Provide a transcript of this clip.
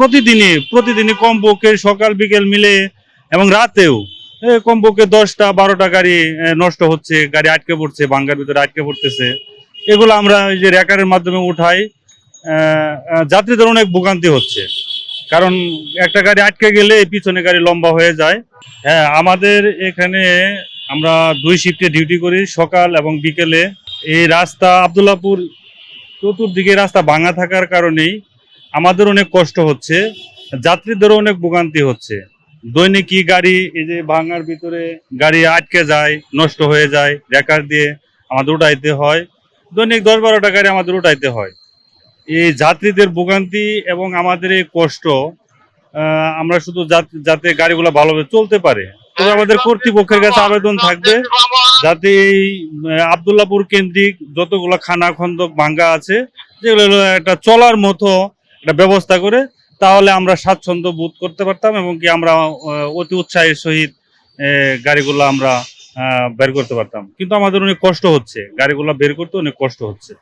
প্রতিদিনই প্রতিদিনই কমপক্ষে সকাল, বিকেল মিলে এবং রাতেও কমপক্ষে দশটা, বারোটা গাড়ি নষ্ট হচ্ছে, গাড়ি আটকে পড়ছে, বাঙ্গার ভিতরে আটকে পড়তেছে। এগুলো আমরা যে র্যাকারের মাধ্যমে উঠাই যাত্রীদের অনেক ভোগান্তি হচ্ছে। কারণ একটা গাড়ি আটকে গেলে পিছনে গাড়ি লম্বা হয়ে যায়। হ্যাঁ আমাদের এখানে আমরা দুই শিফটে ডিউটি করি, সকাল এবং বিকেলে। এই রাস্তা আবদুল্লাপুর চতুর্দিকে রাস্তা ভাঙা থাকার কারণেই আমাদের অনেক কষ্ট হচ্ছে, যাত্রীদেরও অনেক ভোগান্তি হচ্ছে। দৈনিকই গাড়ি, এই যে ভাঙার ভিতরে গাড়ি আটকে যায়, নষ্ট হয়ে যায়, রেকার দিয়ে আমাদের উঠাইতে হয়। দৈনিক দশ বারোটা গাড়ি আমাদের উঠাইতে হয়। এই যাত্রীদের ভোগান্তি এবং আমাদের এই কষ্ট আমরা শুধু যাতে গাড়িগুলো ভালোভাবে চলতে পারে, তবে আমাদের কর্তৃপক্ষের কাছে আবেদন থাকবে যাতে এই আবদুল্লাপুর কেন্দ্রিক যতগুলো খানা খন্দক ভাঙ্গা আছে, যেগুলো একটা চলার মতো একটা ব্যবস্থা করে তাহলে আমরা স্বাচ্ছন্দ্য বোধ করতে পারতাম এবং কি আমরা অতি উৎসাহের সহিত গাড়িগুলো আমরা বের করতে পারতাম। কিন্তু আমাদের অনেক কষ্ট হচ্ছে। গাড়িগুলো বের করতে অনেক কষ্ট হচ্ছে।